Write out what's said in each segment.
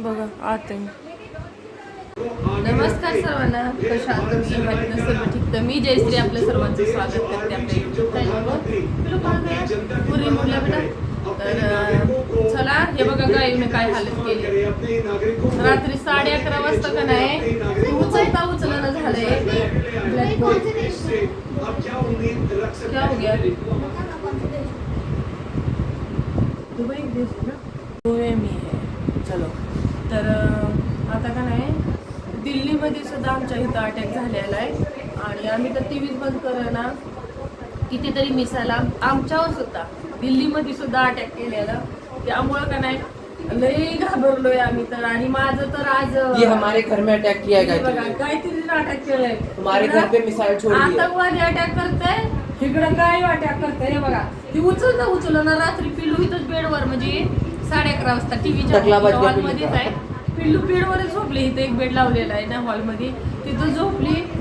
बघा आते नमस्कार सर्वांना. कशा तुम्ही माहिती सर्व ठीक. तर मी जयश्री आपल्या सर्वांचं स्वागत करते आपल्या युट्यूब चॅनलवर पुरी बेटा. तर चला हे बघा गाईने काय हालत केली. रात्री साडे अकरा वाजता का नाही? उचलता उचलना झालंय? क्या हो गया? दुबई देश ना? दुबई में. आता का नाही दिल्लीमध्ये सुद्धा आमच्या इथं अटॅक झालेला आहे. आणि आम्ही तर टी व्हीच बंद करेना. कितीतरी मिसायला आमच्यावर सुद्धा दिल्लीमध्ये सुद्धा अटॅक केलेला. त्यामुळं का नाही लई घाबरलोय आम्ही तर. आणि माझं तर आज ये हमारे घर में अटैक किया गया काहीतरी अटॅक केलंय. हमारे घर पे मिसाइल छोड़ दी। आतंकवादी अटॅक करताय इकडं काय अटॅक करताय हे बघा. ही उचलता उचल ना रात्री पिल्लू इथंच बेडवर म्हणजे साडे अकरा वाजता टीव्हीच्या हॉलमध्येच. आहे. पिल्लू बेडवरच झोपली इथं एक बेड लावलेला आहे ना हॉलमध्ये. तिथं झोपली.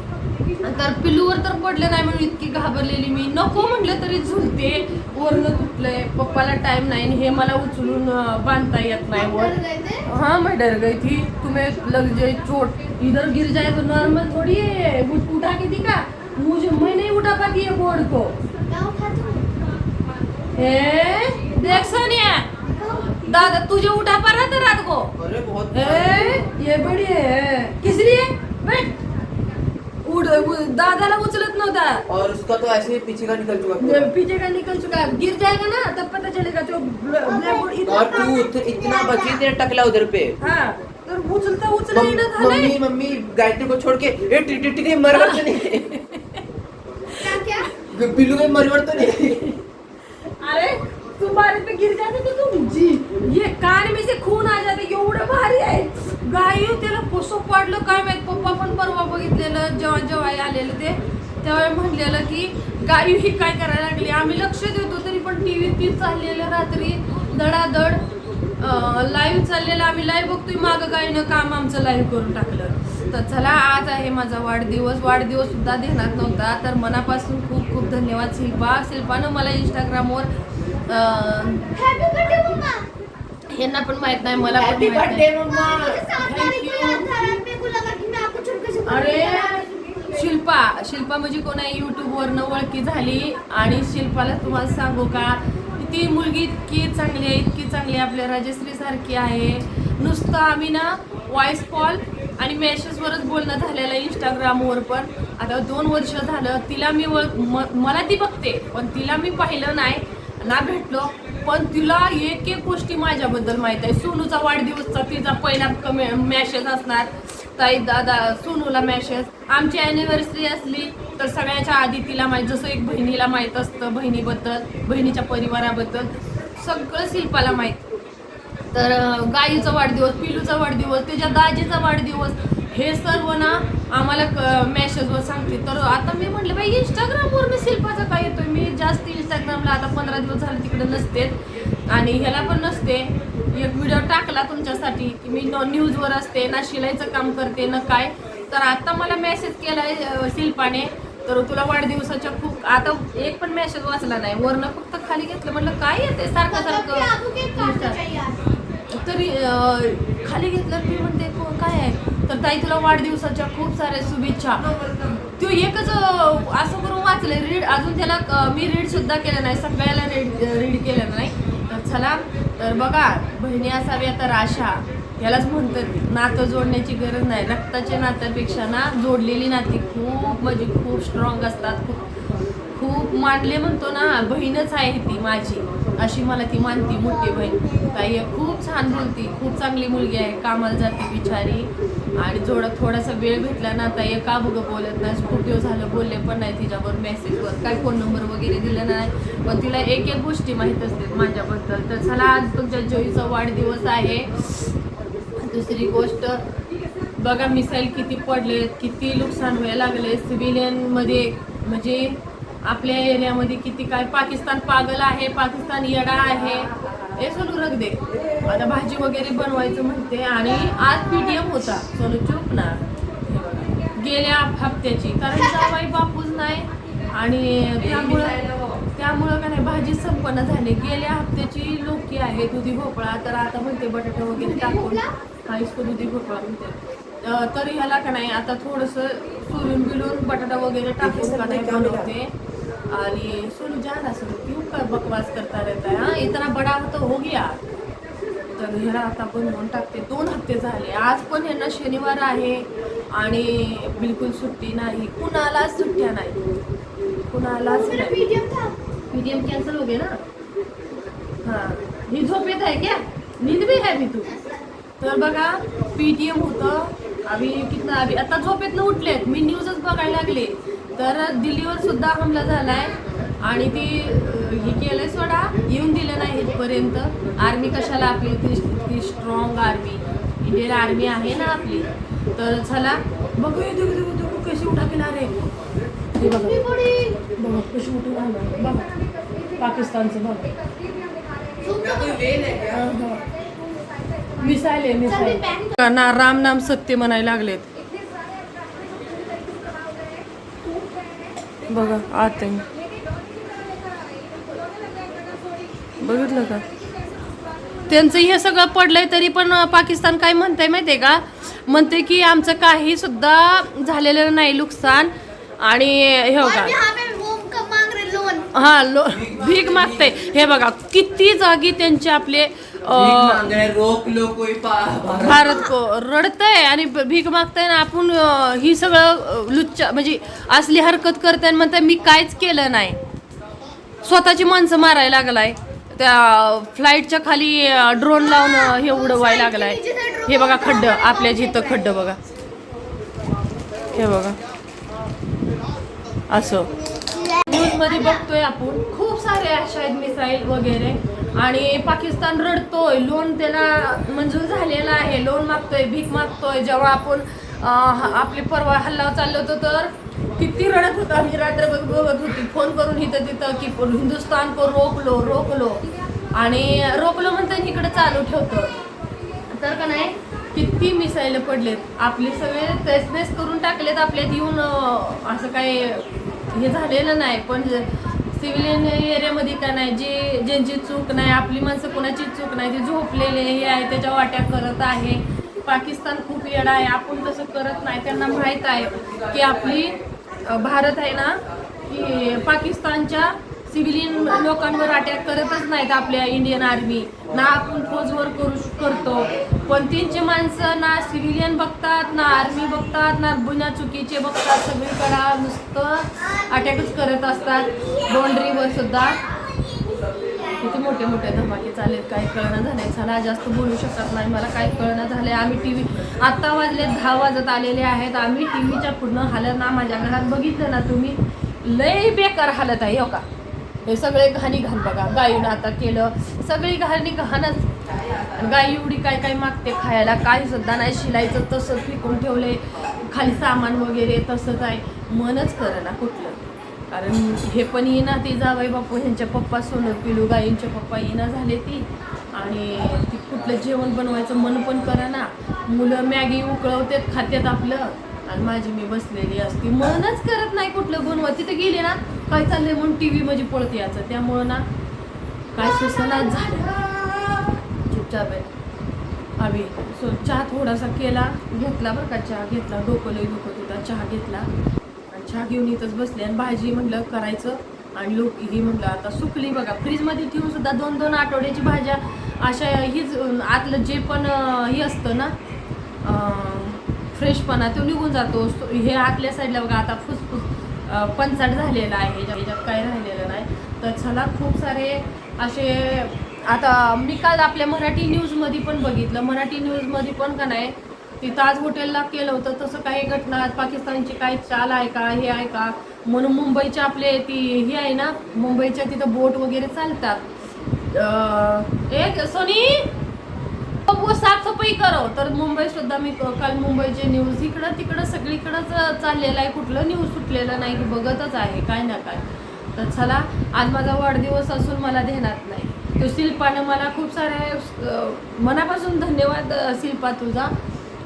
तर पिल्लूवर तर पडलं नाही म्हणून इतकी घाबरलेली मी. नको म्हटलं तरी झुलते. वरनं तुटलंय. पप्पाला टाइम नाही हे मला उचलून बांधता येत नाही वर. हाँ मैं डर गई थी तुम्हें लग जाए चोट. इधर गिर जाए तो नॉर्मल थोड़ी है उठ- के? दिखा मुझे मैं नहीं उठा पाती है बोर्ड को. ए देख सोनिया. दादा तुझे उठा पा रहा था रात को? अरे बहुत ए ये बड़ी है। किस लिए बैठ। उठ दादाला उचलत नव्हता। और उसका तो ऐसे ही पीछे का निकल चुका पीछे का निकल चुका है। गिर जाएगा ना तब पता चलेगा तो ब्लैकबोर्ड इतना और तू इतना बची तेरा टकला उधर पे। हाँ तर उचलता उचलता मम- येणं मम्मी झालंय मम्मी गायत्री को छोड़ के ए टिक टिक टिक मर मर तो नहीं। बिल्लू के मर मर तो नहीं। तुम्हारे पे गिर जाते तो तुम जी ये कान में से खून आ जाते एवढं भारी आहे. गाई त्याला कसं पाडलं काय माहीत पप्पा पण परवा बघितलेलं जेव्हा जेव्हा आलेलं ते तेव्हा म्हणलेलं की गाई ही काय करायला लागली? आम्ही लक्ष देतो तरी पण टी व्ही ती चाललेलं रात्री धडाधड लाईव्ह चाललेलं आम्ही लाईव्ह बघतोय मागं गाईनं काम आमचं लाईव्ह करून टाकलं. तर चला आज आहे माझा वाढदिवस. वाढदिवस सुद्धा ध्यानात नव्हता तर मनापासून खूप खूप धन्यवाद शिल्पा. शिल्पानं मला इंस्टाग्रामवर अं, ह्यांना पण माहीत नाही मला पण माहीत नाही. अरे शिल्पा शिल्पा म्हणजे कोण आहे? युट्यूबवरनं ओळखी झाली. आणि शिल्पाला तुम्हाला सांगू का? ती मुलगी इतकी चांगली आहे इतकी चांगली आहे. आपल्या राजश्री सारखी आहे. नुसतं आम्ही ना व्हॉइस कॉल आणि मेसेजवरच बोलणं झालेलं आहे इंस्टाग्रामवर पण. आता दोन वर्ष झालं तिला मी ओळख म- मला ती बघते पण तिला मी पाहिलं नाही. ना भेटलो पण तिला एक एक गोष्टी माझ्याबद्दल माहीत आहे. सोनूचा वाढदिवसचा तिचा पहिला कमे मॅसेज असणार. ताई दादा सोनूला मॅसेज आमची ॲनिव्हर्सरी असली तर सगळ्याच्या आधी तिला माहीत जसं एक बहिणीला माहीत असतं बहिणीबद्दल बहिणीच्या परिवाराबद्दल सगळं शिल्पाला माहीत. तर गाईचा वाढदिवस पिलूचा वाढदिवस त्याच्या दाजीचा वाढदिवस हे सर्व ना आम्हाला क- मेसेजवर सांगते. तर आता मी म्हटलं बाई इंस्टाग्रामवर मी शिल्पाचं काय येतोय? मी जास्त इंस्टाग्रामला आता पंधरा दिवस झाले तिकडे नसते. आणि ह्याला पण नसते. एक व्हिडिओ टाकला तुमच्यासाठी. की मी न्यूजवर असते ना शिलाईचं काम करते ना काय. तर आता मला मेसेज केलाय अं, शिल्पाने. तर तुला वाढदिवसाच्या खूप आता एक पण मेसेज वाचला नाही. वरनं फक्त खाली घेतलं. म्हटलं काय येते सारखं सारखं. तरी खाली घेतलं मी म्हणते काय आहे? तर ताई तुला वाढदिवसाच्या खूप साऱ्या शुभेच्छा. तो एकच असं करून वाचले रीड अजून त्याला मी रीड सुद्धा केलं नाही सगळ्याला रीड रीड केलं नाही. तर चला तर बघा बहिणी असाव्या तर आशा यालाच म्हणतात नातं जोडण्याची गरज नाही. रक्ताच्या नात्यापेक्षा ना जोडलेली नाती खूप म्हणजे खूप स्ट्रॉंग असतात. खूप खूप मानले म्हणतो ना बहीणच आहे ती माझी. अशी मला ती मानती मोठी बहीण. ताई खूप छान बोलती खूप चांगली मुलगी आहे कामाला जाते बिचारी. आणि थोडा थोडासा वेळ भेटला ना ताई का बघ बोलत नाही खूप दिवस झालं बोलले पण नाही तिच्यावर मेसेजवर काय फोन नंबर वगैरे दिला नाही. पण तिला एक एक गोष्टी माहीत असतात माझ्याबद्दल. तर चला आज तुमच्या जोईचा वाढदिवस आहे. दुसरी गोष्ट बघा मिसाईल किती पडले किती नुकसान व्हायला लागले सिव्हिलियनमध्ये म्हणजे आपल्या एरियामध्ये किती काय पाकिस्तान पागल आहे पाकिस्तान येडा आहे हे सोनू रग दे. आता भाजी वगैरे बनवायचं म्हणते आणि आज पी टी एम होता. सोनू चूप ना. गेल्या हप्त्याची. कारण जावाई बापूच नाही आणि त्यामुळं त्यामुळं का नाही भाजी संपन्न झाली. गेल्या हप्त्याची लोकी आहे दुधी भोपळा. तर आता म्हणते बटाटा वगैरे टाकून. काहीच इसको दुधी भोपळा म्हणते. तर ह्याला का नाही आता थोडंसं सुरून बिलून बटाटा वगैरे टाकून का नाही बनवते. आणि सोनू जान असं क्यों कर बकवास करता रहता है. हाँ इतना बड़ा तो हो गया. तर ह्याला आता बनवून टाकते. दोन हप्ते झाले. आज पण ह्यांना शनिवार आहे आणि बिलकुल सुट्टी नाही. कुणालाच सुट्ट्या नाही. कुणालाच नाही. मीडियम कैंसिल हो गया ना? हाँ. ही झोपेत आहे क्या? नींद भी है मी तू. तर बघा पीटीएम होतं. आम्ही कितना आम्ही आता झोपेतनं उठलेत. मी न्यूजच बघायला लागले. तर दिल्लीवर सुद्धा हमला झालाय. आणि ती हे केलंय सोडा. येऊन दिलं नाही इथपर्यंत. आर्मी कशाला आपली ती ती स्ट्रॉंग आर्मी इंडियन आर्मी आहे ना आपली. तर चला बघू दुख दुख कशी उठा रे हे बघा. कशी उठून आलं. बघा. पाकिस्तानचं बघा. मिसाईल आहे मिसाईल. राम नाम सत्य म्हणायला लागलेत. बघा आत आहे. बघितलं का? त्यांचं हे सगळं पडलंय तरी पण पाकिस्तान काय म्हणतंय माहितीये का? म्हणते की आमचं काही सुद्धा झालेलं नाही नुकसान. आणि हे बघा. हा लो भीक मागते हे बघा किती जागी त्यांचे आपले रोक लो कोई पा- भारत को रडतंय आणि भीक मागताय ना आपण ही सगळं लुच्चा म्हणजे असली हरकत करताय आणि म्हणताय मी काहीच केलं नाही. स्वतःची माणसं मारायला लागलाय. त्या फ्लाईटच्या खाली ड्रोन लावून हे उडवायला लागलाय. हे बघा खड्ड आपल्या जिथं खड्ड बघा. हे बघा. असं. न्यूजमध्ये बघतोय आपण. खूप सारे अशा आहेत मिसाईल वगैरे. आणि पाकिस्तान रडतोय. लोन त्याला मंजूर झालेला आहे. लोन मागतोय भीक मागतोय. जेव्हा आपण आपले परवा हल्ला चाललो होतो तर किती रडत होता आम्ही. रात्रभर बघत होती. फोन करून इथं तिथं की हिंदुस्तान को रोकलो रोकलो. आणि रोकलो म्हणता इकडे चालू ठेवतो तर का नाही किती मिसाईल पडलेत. आपले सगळे तेच करून टाकलेत. आपल्यात येऊन असं काही हे झालेलं नाही. पण सिव्हिलियन एरियामध्ये का नाही जे ज्यांची चूक नाही आपली माणसं कोणाची चूक नाही ते झोपलेले हे आहे त्याच्या वाट्या करत आहे. पाकिस्तान खूप येडा आहे आपण तसं करत नाही. त्यांना माहीत आहे की आपली भारत आहे ना की पाकिस्तानच्या सिव्हिलियन लोकांवर अटॅक करतच नाहीत आपल्या इंडियन आर्मी. ना आपण फौजवर करू करतो. पण त्यांची माणसं ना सिव्हिलियन बघतात ना आर्मी बघतात ना बिना चुकीचे बघतात. सगळीकडा नुसतं अटॅकच करत असतात. बाउंड्रीवर सुद्धा. किती मोठे मोठे धमाके चालेल काही कळणं झालंय. चला जास्त बोलू शकत नाही. मला काही कळणं झालंय. आम्ही टी व्ही आत्ता वाजले दहा वाजत आलेले आहेत. आम्ही टी व्हीच्या पूर्ण हालत ना माझ्या घरात बघितलं ना तुम्ही लय बेकार हालत आहे हो का? हे सगळे घाणी घाण बघा. गायीनं आता केलं. सगळी घाणी घाणच. गाई एवढी काय काय मागते खायला? काही सुद्धा नाही. शिलायचं तसंच फिकून ठेवले खाली सामान वगैरे तसंच आहे. मनच ना कुठलं. कारण हे पण येईना ती जावाई बापू. ह्यांच्या पप्पा सोनं पिलू गाईंचे पप्पा येईना झाले ती. आणि ती कुठलं जेवण बनवायचं मन पण ना मुलं मॅगी उकळवतात खात्यात आपलं. आणि माझी मी बसलेली असती. मनच करत नाही कुठलं बनवा तिथे गेले ना काय चाललंय म्हणून टी व्ही म्हणजे पळते याचं त्यामुळं ना काय सुसनाच झालं चुपचाप आहे. आम्ही सो चहा थोडासा केला. घेतला बरं का चहा. घेतला. डोकं लई दुखत होता. चहा घेतला. आणि चहा घेऊन इथंच बसले. आणि भाजी म्हटलं करायचं. आणि लोक ही म्हटलं आता सुकली बघा. फ्रीजमध्ये ठेवून सुद्धा दोन दोन आठवड्याची भाज्या अशा हीच आतलं जे पण हे असतं ना फ्रेशपणा तो निघून जातो. हे आतल्या साईडला बघा आता फुसफुस पंचाट झालेला आहे. ह्याच्यात ह्याच्यात काही राहिलेलं नाही. तर चला खूप सारे असे आता मी काल आपल्या मराठी न्यूजमध्ये पण बघितलं. मराठी न्यूजमध्ये पण का नाही ती ताज हॉटेलला केलं होतं. तसं काही घटना पाकिस्तानची काही चाल आहे का हे आहे का? म्हणून मुंबईच्या आपले ती हे आहे ना मुंबईच्या तिथं बोट वगैरे चालतात. एक सोनी? वो साफसफाई करावं. तर मुंबई सुद्धा मी क- काल मुंबईचे न्यूज इकडं तिकडं सगळीकडंच चाललेलं आहे. कुठलं न्यूज सुटलेलं नाही की बघतच आहे काय ना काय. तर चला आज माझा वाढदिवस असून मला ध्यानात नाही. तो शिल्पानं मला खूप साऱ्या मनापासून धन्यवाद शिल्पा तुझा.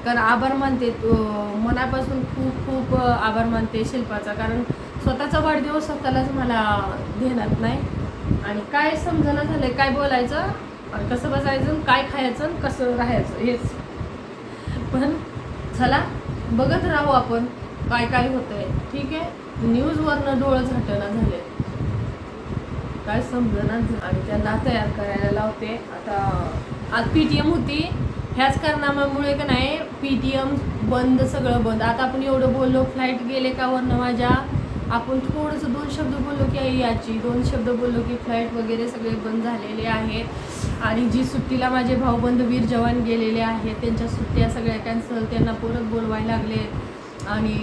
कारण आभार मानते तू मनापासून खूप खूप आभार मानते शिल्पाचा. कारण स्वतःचा वाढदिवस स्वतःलाच मला देणार नाही. आणि काय समजणं झालं काय बोलायचं? आणि कसं बसायचं आणि काय खायचं आणि कसं राहायचं हेच. पण चला बघत राहू आपण काय काय होतंय. ठीक आहे? न्यूजवरनं डोळं झाटणं झाले काय समजना आणि त्यांना तयार करायला लावते. आता आज पी टी एम होती. ह्याच कारणामुळे का नाही पी टी एम बंद सगळं बंद. आता आपण एवढं बोललो फ्लाईट गेले का वरनं माझ्या? आपण थोडंसं दोन शब्द बोललो की आई याची दोन शब्द बोललो की फ्लाईट वगैरे सगळे बंद झालेले आहेत. आणि जी सुट्टीला माझे भाऊबंध वीर जवान गेलेले आहेत त्यांच्या सुट्ट्या सगळ्या कॅन्सल त्यांना परत बोलवायला लागले. आणि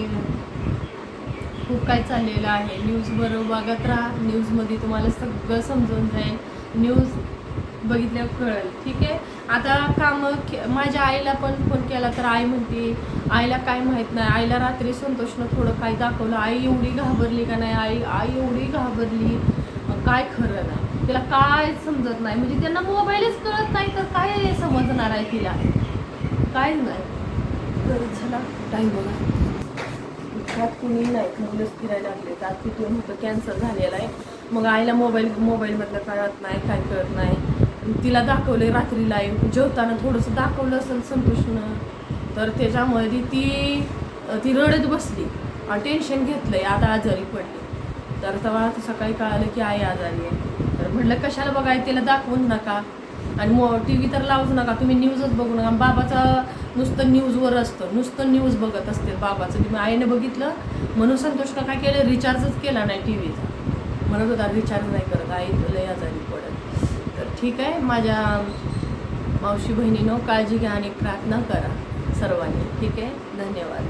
खूप काय चाललेलं आहे. न्यूज बरोबर बघत राहा. न्यूजमध्ये तुम्हाला सगळं समजून जाईल. न्यूज बघितल्यावर कळेल. ठीक आहे? आता कामं माझ्या आईला पण फोन केला तर आई म्हणते आईला काय माहीत नाही. आईला रात्री संतोषनं थोडं काय दाखवलं. आई एवढी घाबरली का नाही? आई आई एवढी घाबरली. काय खरं नाही तिला काय समजत नाही. म्हणजे त्यांना मोबाईलच कळत नाही तर काय समजणार आहे तिला? काय नाही. तर चला टाईम बघा. त्यात कुणी नाही मुलंच फिरायला लागले. त्यात तिथून होतं कॅन्सल झालेला आहे. मग आईला मोबाईल मोबाईलमधलं कळत नाही काय कळत नाही. तिला दाखवले रात्री लाईव्ह जेवताना थोडंसं दाखवलं असेल संतोषनं तर त्याच्यामुळे ती ती ती रडत बसली. आणि टेन्शन आहे आता आजारी पडली. तर तेव्हा सकाळी कळालं की आई आजारी आहे. म्हटलं कशाला बघाय तिला दाखवून नका. आणि मो टी व्ही तर लावूच नका तुम्ही न्यूजच बघू नका. बाबाचं नुसतं न्यूजवर असतं नुसतं न्यूज बघत असते बाबाचं. तुम्ही आईने बघितलं म्हणून संतोषनं काय केलं रिचार्जच केला नाही टी व्हीचा म्हणत होता रिचार्ज नाही करत आई लय आजारी पडत. तर ठीक आहे माझ्या मावशी बहिणीनं काळजी घ्या आणि प्रार्थना करा सर्वांनी. ठीक आहे? धन्यवाद.